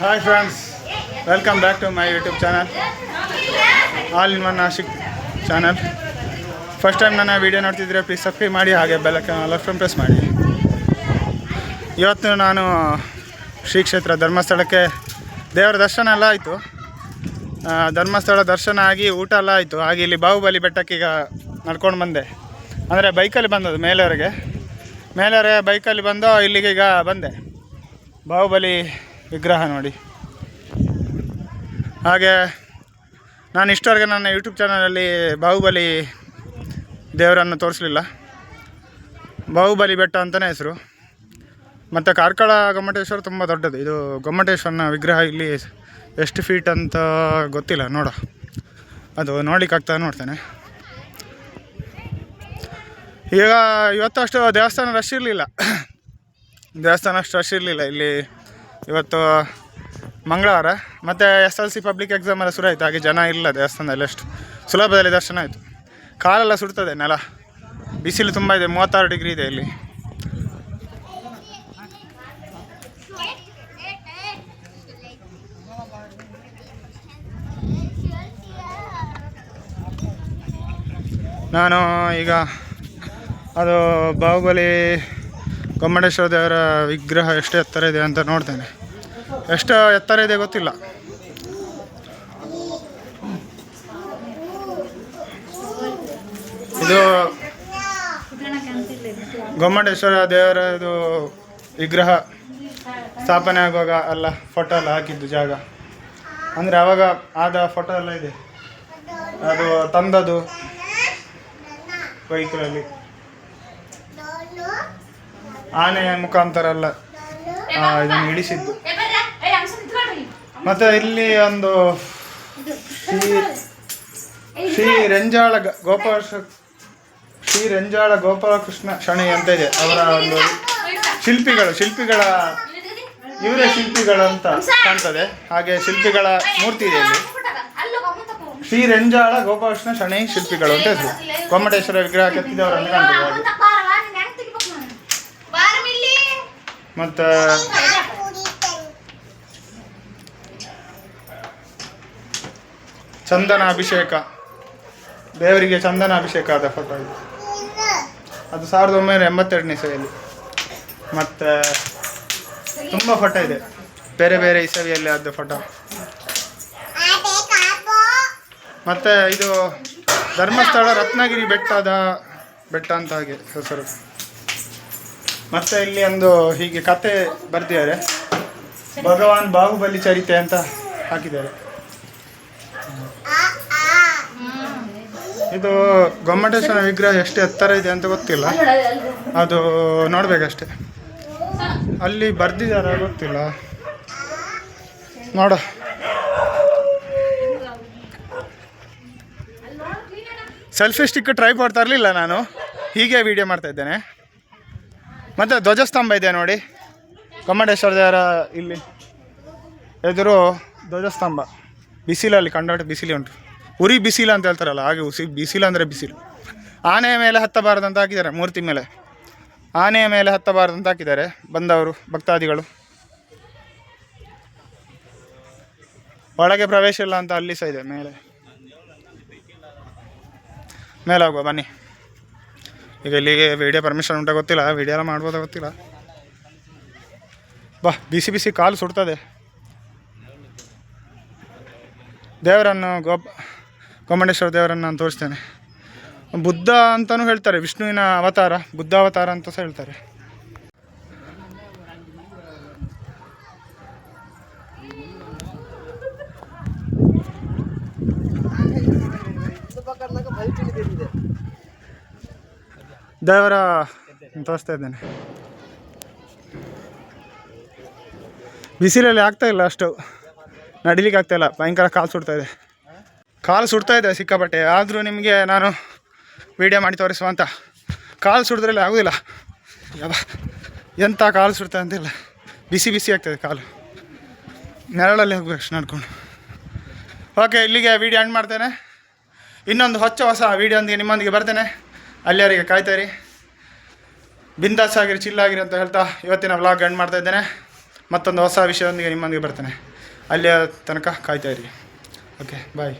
Hi friends welcome back to my YouTube channel all in one Nashik channel first time ನನ್ನ video ನೋಡ್ತಿದ್ರೆ please subscribe ಮಾಡಿ ಹಾಗೆ ಬೆಲ್ಲಕ್ಕೆ ಲಫ್ಟನ್ press ಮಾಡಿ. ಇವತ್ತು ನಾನು ಶ್ರೀ ಕ್ಷೇತ್ರ ಧರ್ಮಸ್ಥಳಕ್ಕೆ ದೇವರ ದರ್ಶನ ಎಲ್ಲ ಆಯಿತು. ಧರ್ಮಸ್ಥಳ ದರ್ಶನ ಆಗಿ ಊಟ ಎಲ್ಲ ಆಯಿತು. ಹಾಗೆ ಇಲ್ಲಿ ಬಾಹುಬಲಿ ಬೆಟ್ಟಕ್ಕೆ ಈಗ ನಡ್ಕೊಂಡು ಬಂದೆ. ಅಂದರೆ ಬೈಕಲ್ಲಿ ಬಂದದ್ದು ಮೇಲೆಯವರೆಗೆ ಮೇಲೆಯವರೆ ಬೈಕಲ್ಲಿ ಬಂದು ಇಲ್ಲಿಗೆ ಈಗ ಬಂದೆ. ಬಾಹುಬಲಿ ವಿಗ್ರಹ ನೋಡಿ. ಹಾಗೆ ನಾನು ಇಷ್ಟವರೆಗೆ ನನ್ನ ಯೂಟ್ಯೂಬ್ ಚಾನಲಲ್ಲಿ ಬಾಹುಬಲಿ ದೇವರನ್ನು ತೋರಿಸಲಿಲ್ಲ. ಬಾಹುಬಲಿ ಬೆಟ್ಟ ಅಂತಲೇ ಹೆಸರು. ಮತ್ತು ಕಾರ್ಕಳ ಗೊಮ್ಮಟೇಶ್ವರ ತುಂಬ ದೊಡ್ಡದು. ಇದು ಗೊಮ್ಮಟೇಶ್ವರನ ವಿಗ್ರಹ ಇಲ್ಲಿ ಎಷ್ಟು ಫೀಟ್ ಅಂತ ಗೊತ್ತಿಲ್ಲ, ನೋಡ. ಅದು ನೋಡಲಿಕ್ಕಾಗ್ತಾ ನೋಡ್ತೇನೆ. ಈಗ ಇವತ್ತು ಅಷ್ಟು ದೇವಸ್ಥಾನ ರಶ್ ಇರಲಿಲ್ಲ. ದೇವಸ್ಥಾನ ಅಷ್ಟು ರಶ್ ಇರಲಿಲ್ಲ ಇಲ್ಲಿ. ಇವತ್ತು ಮಂಗಳವಾರ. ಮತ್ತು S L C public exam ಎಲ್ಲ ಶುರು ಆಯಿತು ಹಾಗೆ ಜನ ಇಲ್ಲ ದೇವಸ್ಥಾನದಲ್ಲಿ ಅಷ್ಟು ಸುಲಭದಲ್ಲಿ ದರ್ಶನ ಆಯಿತು. ಕಾಲೆಲ್ಲ ಸುಡ್ತದೆ ನೆಲ. ಬಿಸಿಲು ತುಂಬ ಇದೆ, ಮೂವತ್ತಾರು ಡಿಗ್ರಿ ಇದೆ ಇಲ್ಲಿ. ನಾನು ಈಗ, ಅದು ಬಾಹುಬಲಿ ಗೊಮ್ಮಟೇಶ್ವರ ದೇವರ ವಿಗ್ರಹ ಎಷ್ಟು ಎತ್ತರ ಇದೆ ಅಂತ ನೋಡ್ತೇನೆ. ಎಷ್ಟು ಎತ್ತರ ಇದೆ ಗೊತ್ತಿಲ್ಲ. ಇದು ಗೊಮ್ಮಡೇಶ್ವರ ದೇವರ ಇದು ವಿಗ್ರಹ ಸ್ಥಾಪನೆ ಆಗುವಾಗ ಅಲ್ಲ ಫೋಟೋ ಎಲ್ಲ ಹಾಕಿದ್ದು ಜಾಗ. ಅಂದರೆ ಆವಾಗ ಆದ ಫೋಟೋ ಎಲ್ಲ ಇದೆ. ಅದು ತಂದದು ವೆಹಿಕಲಲ್ಲಿ ಆನೆಯ ಮುಖಾಂತರ ಎಲ್ಲ ಇದನ್ನು ಇಳಿಸಿದ್ದು. ಮತ್ತೆ ಇಲ್ಲಿ ಒಂದು ಶ್ರೀ ರಂಜಾಳ ಗೋಪಾಲ ಶ್ರೀ ರಂಜಾಳ ಗೋಪಾಲಕೃಷ್ಣ ಶಣೈ ಅಂತ ಇದೆ. ಅವರ ಒಂದು ಶಿಲ್ಪಿಗಳು, ಶಿಲ್ಪಿಗಳ ಇವರೇ ಶಿಲ್ಪಿಗಳು ಅಂತ ಕಾಣ್ತದೆ. ಹಾಗೆ ಶಿಲ್ಪಿಗಳ ಮೂರ್ತಿ ಇದೆ ಇಲ್ಲಿ. ಶ್ರೀ ರಂಜಾಳ ಗೋಪಾಲಕೃಷ್ಣ ಶಣೈ ಶಿಲ್ಪಿಗಳು ಅಂತ ಹೆಸರು ಗೊಮ್ಮಟೇಶ್ವರ ವಿಗ್ರಹ ಕೆತ್ತಿದವರನ್ನು ಕಾಣ್ತದೆ. ಹಾಗೆ ಮತ್ತು ಚಂದನ ಅಭಿಷೇಕ ದೇವರಿಗೆ ಚಂದನ ಅಭಿಷೇಕ ಆದ ಫೋಟೋ ಇದು. ಅದು ಸಾವಿರದ ಒಂಬೈನೂರ ಎಂಬತ್ತೆರಡನೇ ಇಸವಿಯಲ್ಲಿ ಮತ್ತು ತುಂಬ ಫೋಟೋ ಇದೆ. ಬೇರೆ ಬೇರೆ ಇಸವಿಯಲ್ಲಿ ಆದ ಫೋಟೋ ಮತ್ತು ಇದು ಧರ್ಮಸ್ಥಳ ರತ್ನಗಿರಿ ಬೆಟ್ಟದ ಬೆಟ್ಟ ಅಂತ ಹಾಗೆ ಹೆಸರು. ಮತ್ತು ಇಲ್ಲಿ ಒಂದು ಹೀಗೆ ಕತೆ ಬರ್ತಿದ್ದಾರೆ ಭಗವಾನ್ ಬಾಹುಬಲಿ ಚರಿತೆ ಅಂತ ಹಾಕಿದ್ದಾರೆ. ಇದು ಗೊಮ್ಮಟೇಶ್ವರ ವಿಗ್ರಹ ಎಷ್ಟು ಎತ್ತರ ಇದೆ ಅಂತ ಗೊತ್ತಿಲ್ಲ. ಅದು ನೋಡ್ಬೇಕಷ್ಟೆ. ಅಲ್ಲಿ ಬರ್ದಿದಾರ ಗೊತ್ತಿಲ್ಲ. ನೋಡ. ಸೆಲ್ಫಿ ಸ್ಟಿಕ್ ಟ್ರೈ ಮಾಡ್ತಾ ಇರಲಿಲ್ಲ ನಾನು. ಹೀಗೆ ವಿಡಿಯೋ ಮಾಡ್ತಾ ಇದ್ದೇನೆ. ಮತ್ತು ಧ್ವಜಸ್ತಂಭ ಇದೆ ನೋಡಿ. ಗೊಮ್ಮಟೇಶ್ವರ ದೇವರ ಇಲ್ಲಿ ಎದುರು ಧ್ವಜಸ್ತಂಭ. ಬಿಸಿಲಲ್ಲಿ ಕಂಡಾಟ ಬಿಸಿಲು ಉಂಟು. ಉರಿ ಬಿಸಿಲು ಅಂತ ಹೇಳ್ತಾರಲ್ಲ, ಹಾಗೆ ಉಸಿ ಬಿಸಿಲು ಅಂದರೆ ಬಿಸಿಲು. ಆನೆಯ ಮೇಲೆ ಹತ್ತಬಾರದು ಅಂತ ಹಾಕಿದ್ದಾರೆ, ಮೂರ್ತಿ ಮೇಲೆ. ಆನೆಯ ಮೇಲೆ ಹತ್ತಬಾರದು ಅಂತ ಹಾಕಿದ್ದಾರೆ, ಬಂದವರು, ಭಕ್ತಾದಿಗಳು. ಒಳಗೆ ಪ್ರವೇಶ ಇಲ್ಲ ಅಂತ ಅಲ್ಲಿ ಸಹ ಇದೆ, ಮೇಲೆ. ಮೇಲೆ ಹೋಗುವ ಬನ್ನಿ. ಈಗ ಇಲ್ಲಿಗೆ ವಿಡಿಯೋ ಪರ್ಮಿಷನ್ ಉಂಟ ಗೊತ್ತಿಲ್ಲ ವಿಡಿಯೋ ಎಲ್ಲ ಮಾಡ್ಬೋದ ಗೊತ್ತಿಲ್ಲ. ಬಾ, ಬಿಸಿ ಬಿಸಿ ಕಾಲು ಸುಡ್ತದೆ. ದೇವರನ್ನು ಗೋಪ, ಗೋಮಂಡೇಶ್ವರ ದೇವರನ್ನು ನಾನು ತೋರಿಸ್ತೇನೆ. ಬುದ್ಧ ಅಂತಲೂ ಹೇಳ್ತಾರೆ, ವಿಷ್ಣುವಿನ ಅವತಾರ, ಬುದ್ಧ ಅವತಾರ ಅಂತ ಸಹ ಹೇಳ್ತಾರೆ. ದೇವರ ತೋರಿಸ್ತಾ ಇದ್ದೇನೆ. ಬಿಸಿಲಲ್ಲಿ ಆಗ್ತಾ ಇಲ್ಲ ಅಷ್ಟು. ನಡಿಲಿಕ್ಕೆ ಇಲ್ಲ. ಭಯಂಕರ ಕಾಲು ಸುಡ್ತಾ ಇದೆ. ಕಾಲು ಸುಡ್ತಾ ಇದೆ ಸಿಕ್ಕಾಪಟ್ಟೆ. ಆದರೂ ನಿಮಗೆ ನಾನು ವಿಡಿಯೋ ಮಾಡಿ ತೋರಿಸುವ ಅಂತ. ಕಾಲು ಸುಡಿದ್ರಲ್ಲಿ ಆಗೋದಿಲ್ಲ. ಯಾವ ಎಂಥ ಕಾಲು ಸುಡ್ತಾ ಅಂತಿಲ್ಲ ಬಿಸಿ ಬಿಸಿ ಆಗ್ತದೆ ಕಾಲು. ನೆರಳಲ್ಲಿ ಹೋಗ್ಬೇಕು ನಡ್ಕೊಂಡು. ಓಕೆ ಇಲ್ಲಿಗೆ ವಿಡಿಯೋ ಎಂಡ್ ಮಾಡ್ತೇನೆ. ಇನ್ನೊಂದು ಹೊಚ್ಚ ಹೊಸ ವಿಡಿಯೋಂದಿಗೆ ನಿಮ್ಮೊಂದಿಗೆ ಬರ್ತೇನೆ. ಅಲ್ಲಿಯವರೆಗೆ ಕಾಯ್ತಾಯಿರಿ ಬಿಂದಾಸ್ ಆಗಿರಿ ಚಿಲ್ಲಾಗಿರಿ ಅಂತ ಹೇಳ್ತಾ ಇವತ್ತಿನ ವ್ಲಾಗ್ ಎಂಡ್ ಮಾಡ್ತಾ ಇದ್ದೇನೆ. ಮತ್ತೊಂದು ಹೊಸ ವಿಷಯದೊಂದಿಗೆ ನಿಮ್ಮೊಂದಿಗೆ ಬರ್ತೇನೆ. ಅಲ್ಲಿಯ ತನಕ ಕಾಯ್ತಾ ಇರಿ. Okay bye